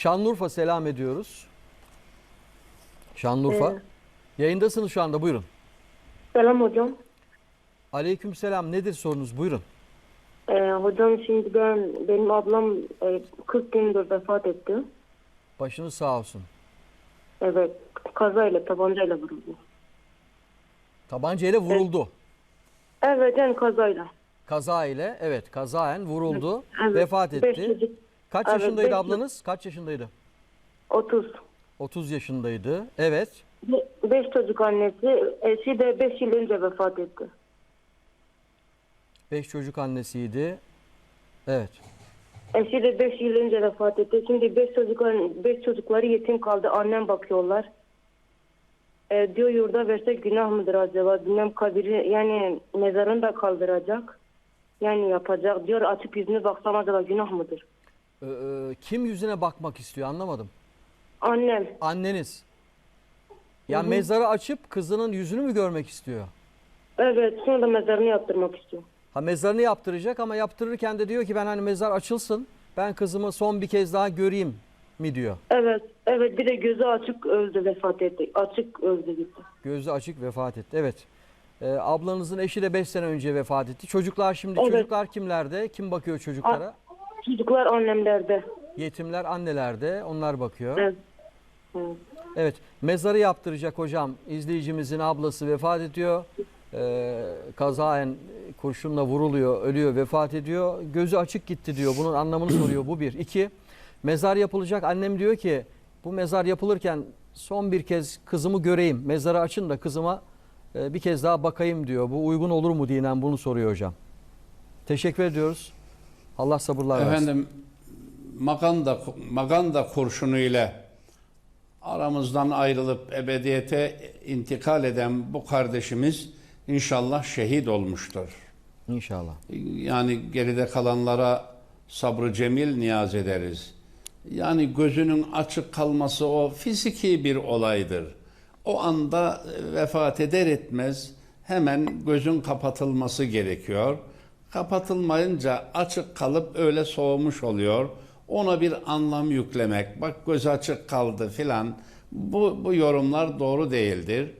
Şanlıurfa selam ediyoruz. Şanlıurfa. Ee, Yayındasınız şu anda buyurun. Selam hocam. Aleykümselam nedir sorunuz buyurun. Ee, hocam şimdi ben benim ablam e, 40 gündür vefat etti. Başınız sağ olsun. Evet kazayla tabancayla vuruldu. Tabanca ile vuruldu. Evet yani kazayla. Kaza ile evet kazaen vuruldu. Evet, Vefat beş etti. çocuk, Kaç Evet, yaşındaydı beş- ablanız? Kaç yaşındaydı? 30. 30 yaşındaydı. Evet. 5 çocuk annesi. Eşi de 5 yıl önce vefat etti. 5 çocuk annesiydi. Evet. Eşi de 5 yıl önce vefat etti. Şimdi 5 çocuk, beş çocukları yetim kaldı. Annem bakıyorlar. Ee, diyor yurda versek günah mıdır acaba? Bilmem kabiri yani mezarını da kaldıracak. Yani yapacak. Diyor açıp yüzüne baksam acaba günah mıdır? Ee, e, kim yüzüne bakmak istiyor anlamadım. Annem. Anneniz. Ya mezarı açıp kızının yüzünü mü görmek istiyor? Evet sonra da mezarını yaptırmak istiyor. Ha mezarını yaptıracak ama yaptırırken de diyor ki ben hani mezar açılsın. Ben kızımı son bir kez daha göreyim mi diyor. Evet, evet bir de gözü açık öldü vefat etti. Açık öldü gitti. Gözü açık vefat etti. Evet. Ee, ablanızın eşi de 5 sene önce vefat etti. Çocuklar şimdi Evet. çocuklar kimlerde? Kim bakıyor çocuklara? Çocuklar annemlerde. Yetimler annelerde. Onlar bakıyor. Evet. Evet. Evet, mezarı yaptıracak hocam. İzleyicimizin ablası vefat ediyor. Ee, kazaen kurşunla vuruluyor, ölüyor, vefat ediyor. Gözü açık gitti diyor. Bunun anlamını soruyor. Bu bir. İki, mezar yapılacak. Annem diyor ki bu mezar yapılırken son bir kez kızımı göreyim. Mezarı açın da kızıma e, bir kez daha bakayım diyor. Bu uygun olur mu dinen bunu soruyor hocam. Teşekkür ediyoruz. Allah sabırlar versin. Efendim Maganda Maganda kurşunu ile aramızdan ayrılıp ebediyete intikal eden bu kardeşimiz inşallah şehit olmuştur. İnşallah. Yani geride kalanlara sabrı cemil niyaz ederiz. Yani gözünün açık kalması o fiziki bir olaydır. O anda vefat eder etmez hemen gözün kapatılması gerekiyor. Kapatılmayınca açık kalıp öyle soğumuş oluyor. Ona bir anlam yüklemek, bak göz açık kaldı filan bu, bu yorumlar doğru değildir.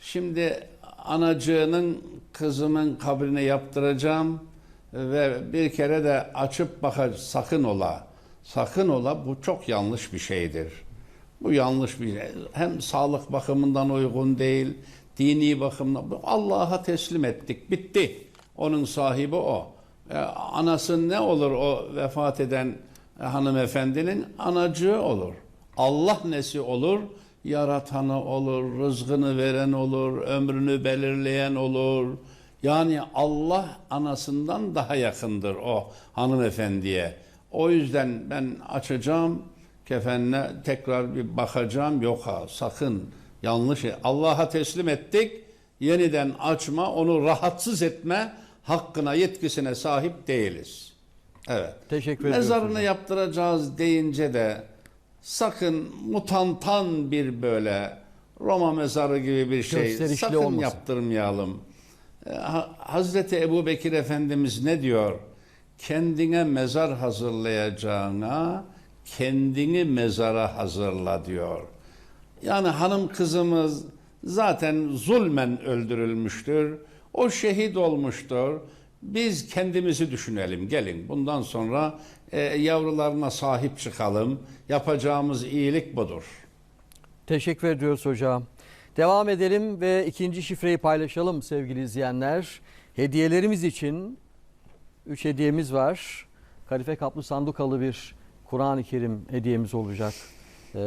Şimdi anacığının kızımın kabrini yaptıracağım ve bir kere de açıp bakacağım sakın ola. Sakın ola bu çok yanlış bir şeydir. Bu yanlış bir şey. Hem sağlık bakımından uygun değil, dini bakımdan. Allah'a teslim ettik. Bitti. Onun sahibi o. Ee, anası ne olur o vefat eden hanımefendinin? Anacığı olur. Allah nesi olur? Yaratanı olur, rızkını veren olur, ömrünü belirleyen olur. Yani Allah anasından daha yakındır o hanımefendiye. O yüzden ben açacağım kefenine tekrar bir bakacağım. Yok ha sakın yanlış. Allah'a teslim ettik. Yeniden açma, onu rahatsız etme hakkına, yetkisine sahip değiliz. Evet. Teşekkür ediyoruz Mezarını hocam. yaptıracağız deyince de sakın mutantan bir böyle Roma mezarı gibi bir şey sakın olmasın. yaptırmayalım. Ha- Hazreti Ebu Bekir Efendimiz ne diyor? Kendine mezar hazırlayacağına kendini mezara hazırla diyor. Yani hanım kızımız zaten zulmen öldürülmüştür. O şehit olmuştur. Biz kendimizi düşünelim. Gelin bundan sonra e, yavrularına sahip çıkalım. Yapacağımız iyilik budur. Teşekkür ediyoruz hocam. Devam edelim ve ikinci şifreyi paylaşalım sevgili izleyenler. Hediyelerimiz için 3 hediyemiz var. Kalife kaplı sandukalı bir Kur'an-ı Kerim hediyemiz olacak. Ee,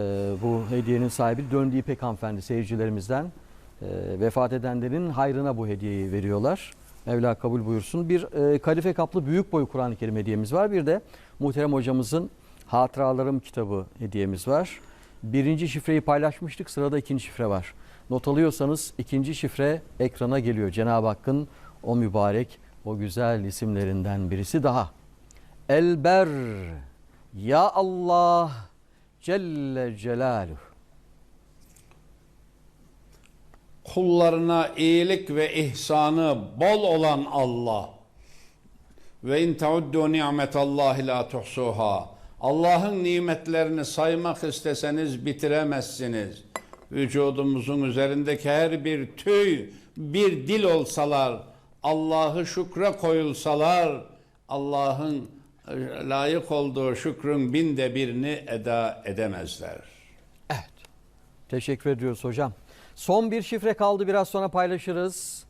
bu hediyenin sahibi Döndü İpek hanımefendi seyircilerimizden. Ee, vefat edenlerin hayrına bu hediyeyi veriyorlar. Mevla kabul buyursun. Bir e, kalife kaplı büyük boy Kur'an-ı Kerim hediyemiz var. Bir de muhterem hocamızın Hatıralarım kitabı hediyemiz var. Birinci şifreyi paylaşmıştık. Sırada ikinci şifre var. Not alıyorsanız ikinci şifre ekrana geliyor. Cenab-ı Hakk'ın o mübarek, o güzel isimlerinden birisi daha. Elber Ya Allah Celle Celaluhu. Kullarına iyilik ve ihsanı bol olan Allah ve in teuddu ni'metallahi la tuhsuha Allah'ın nimetlerini saymak isteseniz bitiremezsiniz. Vücudumuzun üzerindeki her bir tüy bir dil olsalar, Allah'ı şükre koyulsalar, Allah'ın e, layık olduğu şükrün binde birini eda edemezler. Evet. Teşekkür ediyoruz hocam. Son bir şifre kaldı biraz sonra paylaşırız.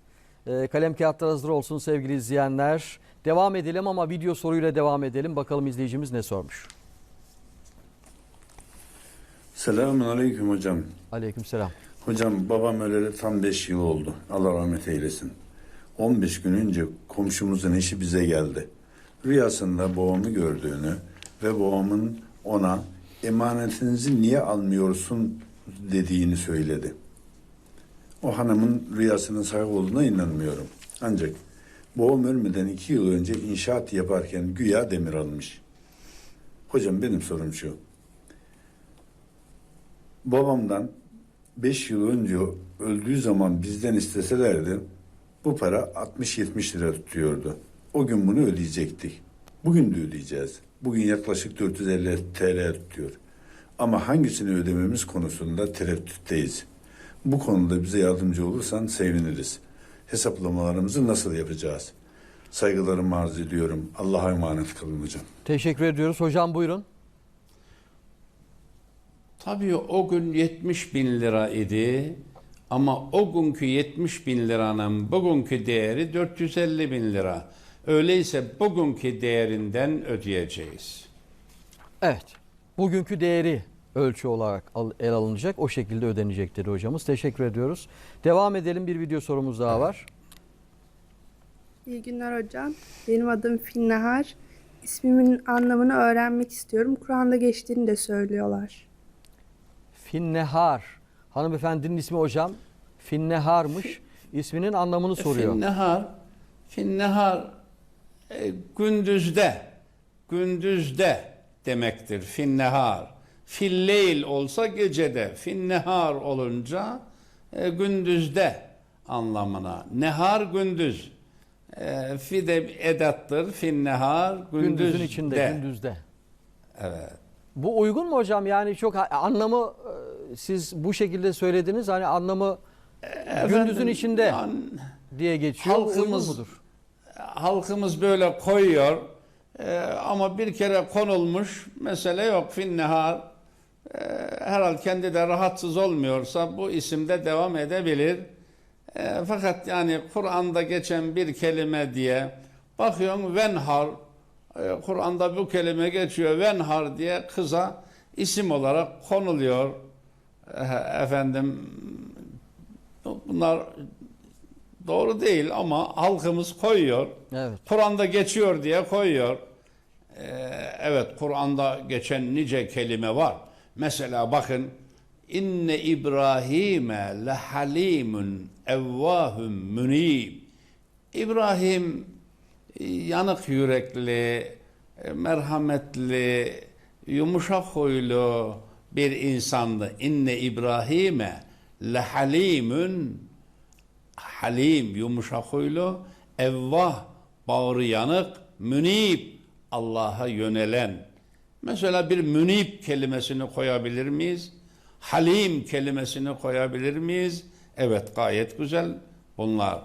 Ee, kalem kağıtlar hazır olsun sevgili izleyenler. Devam edelim ama video soruyla devam edelim. Bakalım izleyicimiz ne sormuş. Selamun aleyküm hocam. Aleykümselam. Hocam babam öleli tam 5 yıl oldu. Allah rahmet eylesin. 15 gün önce komşumuzun eşi bize geldi. Rüyasında babamı gördüğünü ve babamın ona emanetinizi niye almıyorsun dediğini söyledi. O hanımın rüyasının sahih olduğuna inanmıyorum. Ancak babam ölmeden iki yıl önce inşaat yaparken güya demir almış. Hocam benim sorum şu. Babamdan 5 yıl önce öldüğü zaman bizden isteselerdi bu para 60-70 lira tutuyordu. O gün bunu ödeyecektik. Bugün de ödeyeceğiz. Bugün yaklaşık 450 TL tutuyor. Ama hangisini ödememiz konusunda tereddütteyiz. Bu konuda bize yardımcı olursan seviniriz. Hesaplamalarımızı nasıl yapacağız? Saygılarımı arz ediyorum. Allah'a emanet kalın hocam. Teşekkür ediyoruz. Hocam buyurun. Tabii o gün 70 bin lira idi ama o günkü 70 bin liranın bugünkü değeri 450 bin lira. Öyleyse bugünkü değerinden ödeyeceğiz. Evet. Bugünkü değeri ölçü olarak al- el alınacak. O şekilde ödenecek dedi hocamız. Teşekkür ediyoruz. Devam edelim. Bir video sorumuz daha var. İyi günler hocam. Benim adım Finnehar. İsmimin anlamını öğrenmek istiyorum. Kur'an'da geçtiğini de söylüyorlar. Finnehar. Hanımefendinin ismi hocam. Finnehar'mış. İsminin anlamını soruyor. Finnehar, finnehar e, gündüzde, gündüzde demektir finnehar. Filleyl olsa gecede, finnehar olunca e, gündüzde anlamına. Nehar gündüz. E, fi de edattır, finnehar gündüzde. Gündüzün içinde, gündüzde. Evet. Bu uygun mu hocam? Yani çok anlamı e, siz bu şekilde söylediniz. Hani anlamı gündüzün Efendim, içinde yani diye geçiyor. Bu uygun halkımız- mudur? halkımız böyle koyuyor Ee, ama bir kere konulmuş mesele yok finnehar ee, herhal kendi de rahatsız olmuyorsa bu isimde devam edebilir Ee, fakat yani Kur'an'da geçen bir kelime diye bakıyorsun venhar Ee, Kur'an'da bu kelime geçiyor venhar diye kıza isim olarak konuluyor Ee, efendim bunlar doğru değil ama halkımız koyuyor. Evet. Kur'an'da geçiyor diye koyuyor. Ee, evet Kur'an'da geçen nice kelime var. Mesela bakın inne İbrahim'e lehalimun evvahum münib. İbrahim e, yanık yürekli, e, merhametli, yumuşak huylu bir insandı. İnne İbrahim'e lehalimun halim, yumuşak huylu, evvah, bağrı yanık, münib, Allah'a yönelen. Mesela bir münib kelimesini koyabilir miyiz? Halim kelimesini koyabilir miyiz? Evet gayet güzel bunlar.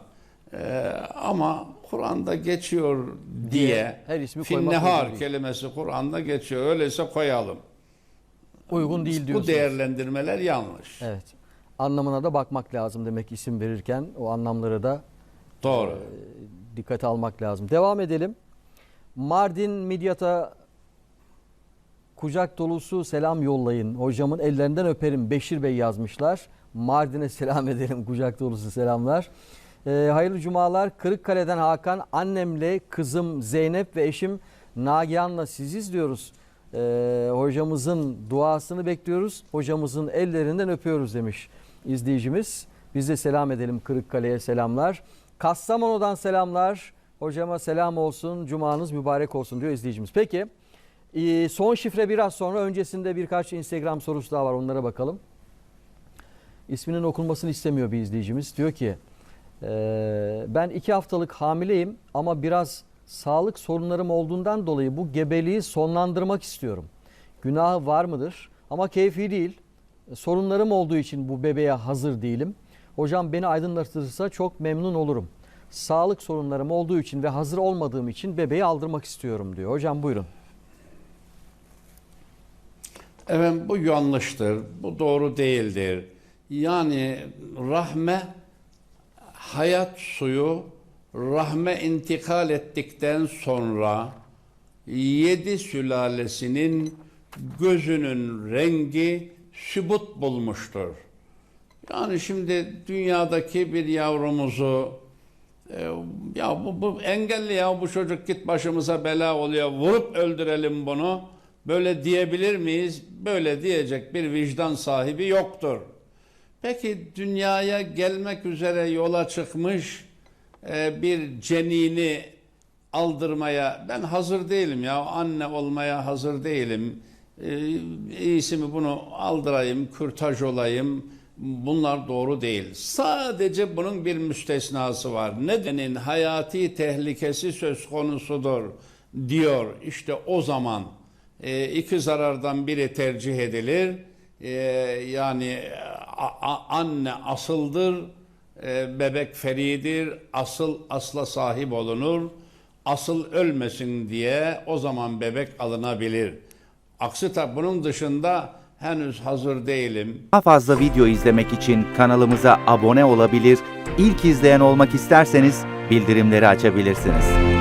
Ee, ama Kur'an'da geçiyor diye, Diye her ismi finnehar kelimesi Kur'an'da geçiyor. Öyleyse koyalım. Uygun değil Bu diyorsunuz. değerlendirmeler yanlış. Evet. Anlamına da bakmak lazım demek isim verirken o anlamları da Doğru. dikkate almak lazım. Devam edelim. Mardin Midyat'a kucak dolusu selam yollayın. Hocamın ellerinden öperim. Beşir Bey yazmışlar. Mardin'e selam edelim. Kucak dolusu selamlar. Ee, hayırlı cumalar. Kırıkkale'den Hakan annemle kızım Zeynep ve eşim Nagihan'la sizi izliyoruz. Ee, hocamızın duasını bekliyoruz. Hocamızın ellerinden öpüyoruz demiş izleyicimiz. Biz de selam edelim Kırıkkale'ye selamlar. Kastamonu'dan selamlar. Hocama selam olsun. Cumanız mübarek olsun diyor izleyicimiz. Peki e, son şifre biraz sonra öncesinde birkaç Instagram sorusu daha var onlara bakalım. İsminin okunmasını istemiyor bir izleyicimiz. Diyor ki e, ben iki haftalık hamileyim ama biraz sağlık sorunlarım olduğundan dolayı bu gebeliği sonlandırmak istiyorum. Günahı var mıdır? Ama keyfi değil. Sorunlarım olduğu için bu bebeğe hazır değilim. Hocam beni aydınlatırsa çok memnun olurum. Sağlık sorunlarım olduğu için ve hazır olmadığım için bebeği aldırmak istiyorum diyor. Hocam buyurun. Evet bu yanlıştır. Bu doğru değildir. Yani rahme hayat suyu rahme intikal ettikten sonra yedi sülalesinin gözünün rengi sübut bulmuştur. Yani şimdi dünyadaki bir yavrumuzu e, ya bu, bu engelli ya bu çocuk git başımıza bela oluyor vurup öldürelim bunu böyle diyebilir miyiz? Böyle diyecek bir vicdan sahibi yoktur. Peki dünyaya gelmek üzere yola çıkmış e, bir cenini aldırmaya ben hazır değilim ya anne olmaya hazır değilim. E, iyisi mi bunu aldırayım, kürtaj olayım. Bunlar doğru değil. Sadece bunun bir müstesnası var. Nedenin hayati tehlikesi söz konusudur diyor. İşte o zaman e, iki zarardan biri tercih edilir. E, yani a- a- anne asıldır, e, bebek feridir, asıl asla sahip olunur. Asıl ölmesin diye o zaman bebek alınabilir. Aksi tabi bunun dışında henüz hazır değilim. Daha fazla video izlemek için kanalımıza abone olabilir, ilk izleyen olmak isterseniz bildirimleri açabilirsiniz.